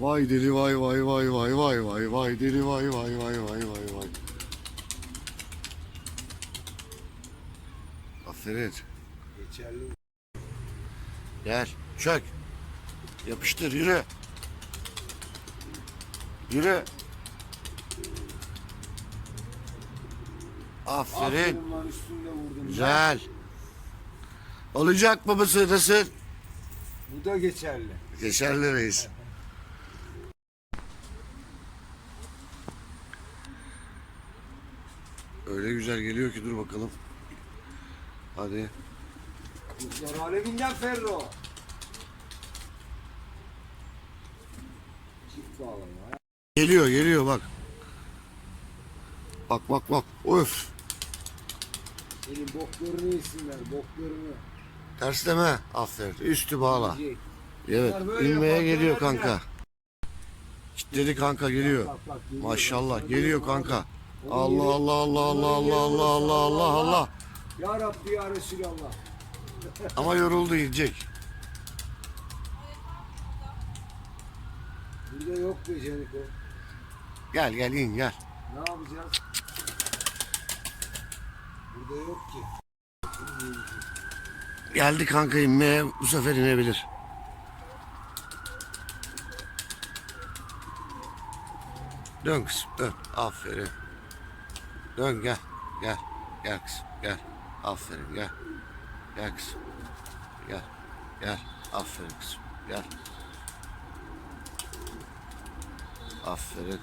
Vay deli vay vay vay vay vay vay vay deli vay vay vay vay vay vay. Aferin. Geçerli. Gel çök. Yapıştır yürü. Yürü. Aferin. Aferin lan. Güzel. Olacak babası nasıl? Bu da geçerli. Geçerli reis. Öyle güzel geliyor ki dur bakalım. Hadi. Kızlar aleminden Ferro. Çift bağlama. Geliyor geliyor bak. Bak bak bak. Öf. Senin boklarını yesinler boklarını. Tersleme. Aferin. Üstü bağla. Evet. Yapar, geliyor kanka. Kitledi kanka geliyor. Bak, bak, geliyor. Maşallah Bak, geliyor kanka. Allah. Allah Allah Allah Allah. Allah Allah Allah Allah. Ya Rabbi ya Resulallah. Ama yoruldu yiyecek. Burada yok be Ceniko. Gel gel in gel. Ne yapacağız? Burada yok ki. Geldi kanka inmeye bu sefer inebilir. Dön kızım dön. Aferin. Dön gel. Gel. Gel kızım gel. Aferin gel. Gel kızım. Gel. Gel. Aferin kızım. Gel. Aferin.